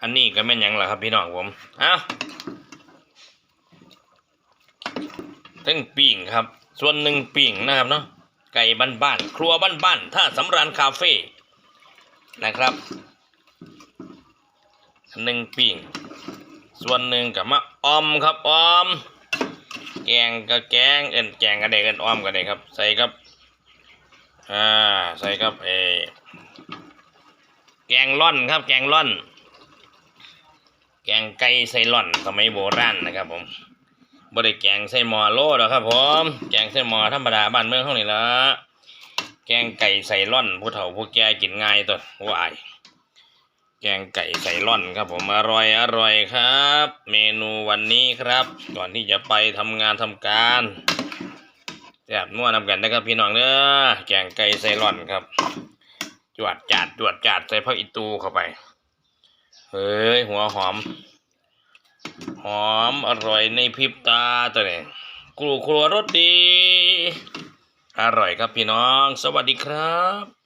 อันนี้ก็แม่นยังล่ะครับพี่น้องผมเอ้าทั้งปิ่งครับ ส่วนหนึ่งปิ่งนะครับเนาะไก่บ้านๆครัวบ้านๆท่าสำราญคาเฟ่นะครับหนึ่งปิ่งส่วนหนึ่งกับมะออมครับออม แกงก็แกงเอ็นแกงก็ได้เอ็นออมก็ได้ครับ ใส่ครับอ่าใส่ครับเออแกงล่อนครับแกงล่อน แกงไก่ใส่ลอนสมัยโบราณนะครับผมบ่ได้แกงใส่หม้อโลดหรอครับผม แกงใส่หม้อธรรมดาบ้านเมืองเท่านี้ละแกงไก่ใส่ล่อนผู้เฒ่าผู้แก่กินง่ายตัววาย แกงไก่ใส่ร่อนครับผมอร่อยอร่อยครับ เมนูวันนี้ครับ ก่อนที่จะไปทำงานทำการแซ่บนัวนำกันนะครับพี่น้องเด้อแกงไก่ใส่ร่อนครับ จวดจาดจวดจาดใส่ผักอีตูเข้าไป เฮ้ย หัวหอม หอมอร่อยในพริบตาตัวนี้กลูครัวรสดี อร่อยครับพี่น้อง สวัสดีครับ